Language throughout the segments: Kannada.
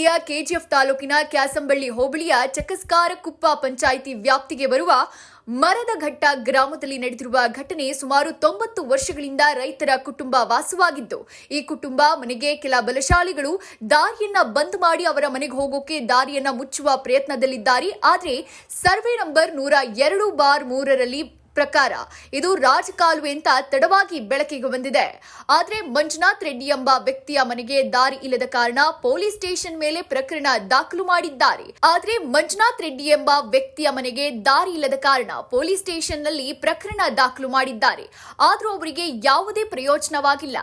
ಕೆಜಿಎಫ್ ತಾಲೂಕಿನ ಕ್ಯಾಸಂಬಳ್ಳಿ ಹೋಬಳಿಯ ಚಕಸ್ಕಾರ ಕುಪ್ಪ ಪಂಚಾಯಿತಿ ವ್ಯಾಪ್ತಿಗೆ ಬರುವ ಮರದಘಟ್ಟ ಗ್ರಾಮದಲ್ಲಿ ನಡೆದಿರುವ ಘಟನೆ ಸುಮಾರು ತೊಂಬತ್ತು ವರ್ಷಗಳಿಂದ ರೈತರ ಕುಟುಂಬ ವಾಸವಾಗಿದ್ದು, ಈ ಕುಟುಂಬ ಮನೆಗೆ ಕೆಲ ಬಲಶಾಲಿಗಳು ದಾರಿಯನ್ನ ಬಂದ್ ಮಾಡಿ ಅವರ ಮನೆಗೆ ಹೋಗೋಕೆ ದಾರಿಯನ್ನ ಮುಚ್ಚುವ ಪ್ರಯತ್ನದಲ್ಲಿದ್ದಾರೆ. ಆದರೆ ಸರ್ವೆ ನಂಬರ್ ನೂರ ಎರಡು ಬಾರ್ ಮೂರರಲ್ಲಿ ಪ್ರಕಾರ ಇದು ರಾಜಕಾಲುವೆ ಅಂತ ತಡವಾಗಿ ಬೆಳಕಿಗೆ ಬಂದಿದೆ. ಆದರೆ ಮಂಜುನಾಥ್ ರೆಡ್ಡಿ ಎಂಬ ವ್ಯಕ್ತಿಯ ಮನೆಗೆ ದಾರಿ ಇಲ್ಲದ ಕಾರಣ ಪೊಲೀಸ್ ಸ್ಟೇಷನ್ ಮೇಲೆ ಪ್ರಕರಣ ದಾಖಲು ಮಾಡಿದ್ದಾರೆ. ಆದರೆ ಮಂಜುನಾಥ್ ರೆಡ್ಡಿ ಎಂಬ ವ್ಯಕ್ತಿಯ ಮನೆಗೆ ದಾರಿ ಇಲ್ಲದ ಕಾರಣ ಪೊಲೀಸ್ ಸ್ಟೇಷನ್ನಲ್ಲಿ ಪ್ರಕರಣ ದಾಖಲು ಮಾಡಿದ್ದಾರೆ. ಆದರೂ ಅವರಿಗೆ ಯಾವುದೇ ಪ್ರಯೋಜನವಾಗಿಲ್ಲ.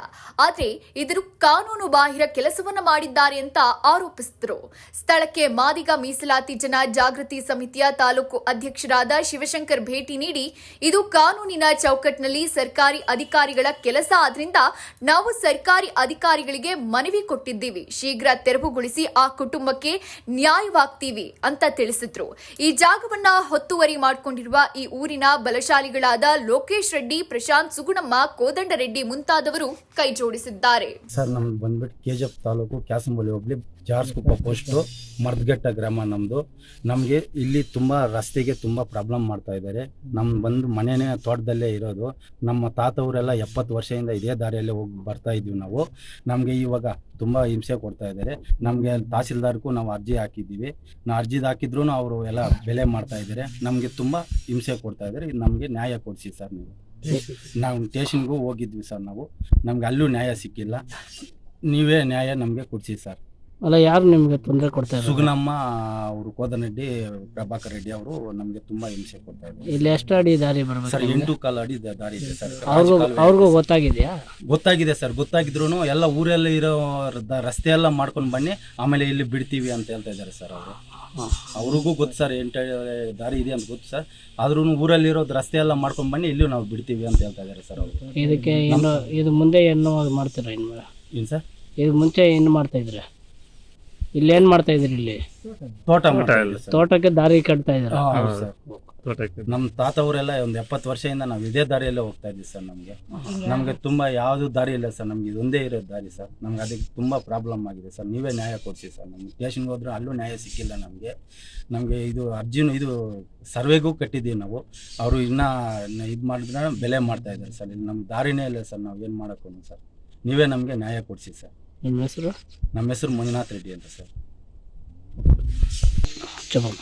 ಆದರೆ ಇದರ ಕಾನೂನು ಬಾಹಿರ ಕೆಲಸವನ್ನ ಮಾಡಿದ್ದಾರೆ ಅಂತ ಆರೋಪಿಸಿದರು. ಸ್ಥಳಕ್ಕೆ ಮಾದಿಗ ಮೀಸಲಾತಿ ಜನ ಜಾಗೃತಿ ಸಮಿತಿಯ ತಾಲೂಕು ಅಧ್ಯಕ್ಷರಾದ ಶಿವಶಂಕರ್ ಭೇಟಿ ನೀಡಿ ಇದು ಕಾನೂನಿನ ಚೌಕಟ್ಟಿನಲ್ಲಿ ಸರ್ಕಾರಿ ಅಧಿಕಾರಿಗಳ ಕೆಲಸ. ಆದ್ರಿಂದ ನಾವು ಸರ್ಕಾರಿ ಅಧಿಕಾರಿಗಳಿಗೆ ಮನವಿ ಕೊಟ್ಟಿದ್ದೀವಿ. ಶೀಘ್ರ ತೆರವುಗೊಳಿಸಿ ಆ ಕುಟುಂಬಕ್ಕೆ ನ್ಯಾಯವಾಗ್ತೀವಿ ಅಂತ ತಿಳಿಸಿದ್ರು. ಈ ಜಾಗವನ್ನ ಹೊತ್ತುವರಿ ಮಾಡಿಕೊಂಡಿರುವ ಈ ಊರಿನ ಬಲಶಾಲಿಗಳಾದ ಲೋಕೇಶ್ ರೆಡ್ಡಿ, ಪ್ರಶಾಂತ್ ಸುಗುಣಮ್ಮ ಕೋದಂಡ ರೆಡ್ಡಿ ಮುಂತಾದವರು ಕೈ ಜೋಡಿಸಿದ್ದಾರೆ. ಸರ್ ನಮ್ಗೆ ಬಂದ್ಬಿಟ್ಟು ಕೆಜಿಎಫ್ ತಾಲೂಕು ಕ್ಯಾಸಂಬೋಲಿ ಹೋಗ್ಲಿ ಜಾರ್ಸ್ಕುಪ್ಪ ಪೋಸ್ಟು ಮರ್ದಘಟ್ಟ ಗ್ರಾಮ ನಮ್ಮದು ನಮಗೆ ಇಲ್ಲಿ ತುಂಬ ರಸ್ತೆಗೆ ತುಂಬ ಪ್ರಾಬ್ಲಮ್ ಮಾಡ್ತಾ ಇದ್ದಾರೆ ನಮ್ಮ ಬಂದು ಮನೆನೇ ತೋಟದಲ್ಲೇ ಇರೋದು. ನಮ್ಮ ತಾತವರೆಲ್ಲ ಎಪ್ಪತ್ತು ವರ್ಷದಿಂದ ಇದೇ ದಾರಿಯಲ್ಲೇ ಹೋಗಿ ಬರ್ತಾ ಇದ್ವಿ ನಾವು. ನಮಗೆ ಇವಾಗ ತುಂಬ ಹಿಂಸೆ ಕೊಡ್ತಾ ಇದ್ದಾರೆ ನಮಗೆ ತಹಸೀಲ್ದಾರ್ಗೂ ನಾವು ಅರ್ಜಿ ಹಾಕಿದ್ದೀವಿ. ನಾವು ಅರ್ಜಿದು ಹಾಕಿದ್ರು ಅವರು ಎಲ್ಲ ಬೆಲೆ ಮಾಡ್ತಾ ಇದ್ದಾರೆ ನಮಗೆ ತುಂಬ ಹಿಂಸೆ ಕೊಡ್ತಾ ಇದ್ದಾರೆ ಇದು ನಮಗೆ ನ್ಯಾಯ ಕೊಡಿಸಿ ಸರ್ ನೀವು. ನಾವು ಸ್ಟೇಷನ್ಗೂ ಹೋಗಿದ್ವಿ ಸರ್ ನಾವು. ನಮ್ಗೆ ಅಲ್ಲೂ ನ್ಯಾಯ ಸಿಕ್ಕಿಲ್ಲ. ನೀವೇ ನ್ಯಾಯ ನಮಗೆ ಕೊಡಿಸಿ ಸರ್. ಅಲ್ಲ ಯಾರು ನಿಮಗೆ ತೊಂದರೆ ಕೊಡ್ತಾ ಇದ್ದಾರೆ ಸುಗುಣಮ್ಮ ಅವರು ಕೋದನಡ್ಡಿ ಪ್ರಭಾಕರ್ ರೆಡ್ಡಿ ಅವರು ನಮಗೆ ತುಂಬಾ ಹಿಂಸೆ ಕೊಡ್ತಾ ಇದ್ದಾರೆ. ಇಲ್ಲಿ ಎಷ್ಟು ಅಡಿ ದಾರಿ ಸರ್ ಬರ್ಬೇಕು ಎಂಟು ಕಾಲು ಅಡಿ ದ- ದಾರಿ ಇದೆ ಸರ್. ಅವ್ರಿಗೂ ಅವ್ರಿಗೂ ಗೊತ್ತಾಗಿದೆಯಾ? ಗೊತ್ತಾಗಿದೆ ಸರ್ ಗೊತ್ತಾಗಿದ್ರು ಎಲ್ಲ ಊರಲ್ಲಿ ಇರೋ ರಸ್ತೆ ಎಲ್ಲ ಮಾಡ್ಕೊಂಡು ಬನ್ನಿ ಆಮೇಲೆ ಇಲ್ಲಿ ಬಿಡ್ತೀವಿ ಅಂತ ಹೇಳ್ತಾ ಇದ್ದಾರೆ ಸರ್ ಅವರು. ಅವ್ರಿಗೂ ಗೊತ್ತು ಸರ್ ಎಂಟು ದಾರಿ ಇದೆ ಅಂತ ಗೊತ್ತು ಸರ್. ಆದ್ರೂ ಊರಲ್ಲಿರೋದು ರಸ್ತೆ ಎಲ್ಲ ಮಾಡ್ಕೊಂಡು ಬನ್ನಿ ಇಲ್ಲೂ ನಾವು ಬಿಡ್ತೀವಿ ಅಂತ ಹೇಳ್ತಾ ಇದ್ದಾರೆ ಸರ್ ಅವರು. ಇದಕ್ಕೆ ಏನು ಇದು ಮುಂದೆ ಏನು ಮಾಡ್ತೀರಾ ಇನ್ನು? ಏನು ಸರ್? ಇದು ಮುಂಚೆ ಏನು ಮಾಡ್ತಾ ಇದ್ರೆ? ಇಲ್ಲಿ ಏನು ಮಾಡ್ತಾ ಇದ್ರಿ ಇಲ್ಲಿ? ತೋಟ ಮಾಡ್ತಾ ಇದ್ದಾರೆ ಸರ್. ತೋಟಕ್ಕೆ ದಾರಿ ಕಟ್ತಾ ಇದ್ರ ನಮ್ ಹೌದು ಸರ್. ನಮ್ಮ ತಾತವರೆಲ್ಲ ಒಂದು ಎಪ್ಪತ್ತು ವರ್ಷದಿಂದ ನಾವು ಇದೇ ದಾರಿಯಲ್ಲೇ ಹೋಗ್ತಾ ಇದ್ವಿ ಸರ್ ನಮಗೆ. ನಮಗೆ ತುಂಬಾ ಯಾವುದು ದಾರಿ ಇಲ್ಲ ಸರ್. ನಮ್ಗೆ ಇದೊಂದೇ ಇರೋ ದಾರಿ ಸರ್. ನಮ್ಗೆ ಅದಕ್ಕೆ ತುಂಬಾ ಪ್ರಾಬ್ಲಮ್ ಆಗಿದೆ ಸರ್. ನೀವೇ ನ್ಯಾಯ ಕೊಡ್ತೀವಿ ಸರ್ ನಮ್ಗೆ. ಸ್ಟೇಷನ್ಗೆ ಹೋದ್ರೆ ಅಲ್ಲೂ ನ್ಯಾಯ ಸಿಕ್ಕಿಲ್ಲ ನಮಗೆ. ನಮಗೆ ಇದು ಅರ್ಜಿನೂ ಇದು ಸರ್ವೆಗೂ ಕಟ್ಟಿದ್ದೀವಿ ನಾವು. ಅವರು ಇನ್ನ ಇದು ಮಾಡಿದ್ರೆ ಬೆಲೆ ಮಾಡ್ತಾ ಇದ್ದಾರೆ ಸರ್. ಇಲ್ಲಿ ನಮ್ಮ ದಾರಿನೇ ಇಲ್ಲ ಸರ್ ನಾವು ಏನು ಮಾಡೋಕ್ಕೂ ಸರ್. ನೀವೇ ನಮಗೆ ನ್ಯಾಯ ಕೊಡಿಸಿ ಸರ್. ನಿಮ್ಮ ಹೆಸರು ನಮ್ಮ ಹೆಸರು ಮಂಜುನಾಥ್ ರೆಡ್ಡಿ ಅಂತ సర్ చెప్పమ్మ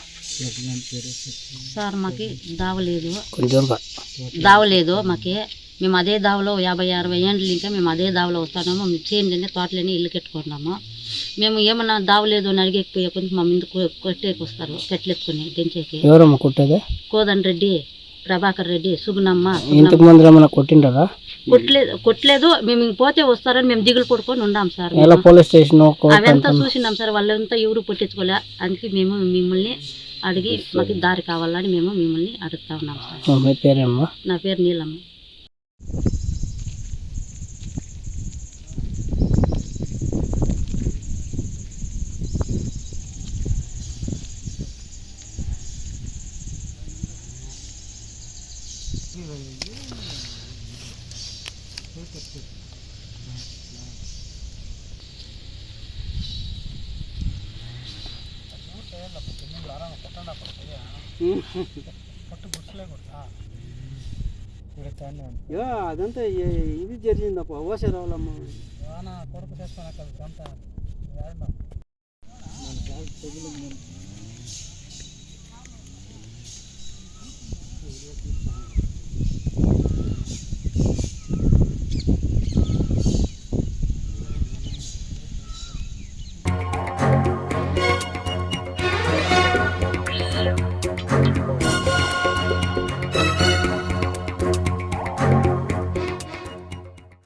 సార్ మాకి దావ లేదు కొంచెంగా దావ లేదు మాకి మేము అదే దావలో యాభై అరవై ఏండ్ల ఇంకా మేము అదే దావలో వస్తున్నాము మేము చేనులోనే తోటలోనే ఇల్లు కట్టుకుంటున్నాము మేము ఏమన్నా దావ లేదు అని అడిగేకపోయే కొంచెం మా ముందు కొ- కొట్టేకి వస్తారు కట్లెత్తుకుని దించేకి ఎవరమ్మ కొట్టేది కోదన్ రెడ్డి ప్రభాకర్ రెడ్డి సుగుణమ్మ ఇంతకు ముందు ఏమైనా కొట్టిండరా కొట్టలేదు కొట్టలేదు. మేము పోతే వస్తారని మేము దిగులు పడుకొని ఉన్నాం సార్ ఎలా పోలీస్ స్టేషన్ అవంతా చూసినాం సార్ వాళ్ళంతా ఎవరు పట్టించుకోలే. అందుకే మేము మిమ్మల్ని అడిగి మాకు దారి కావాలని మేము మిమ్మల్ని అడుగుతా ఉన్నాం సార్. నా పేరు నీలమ్మ. అదంతా ఇది జరిగిందప్ప ఓసే రావాలమ్మ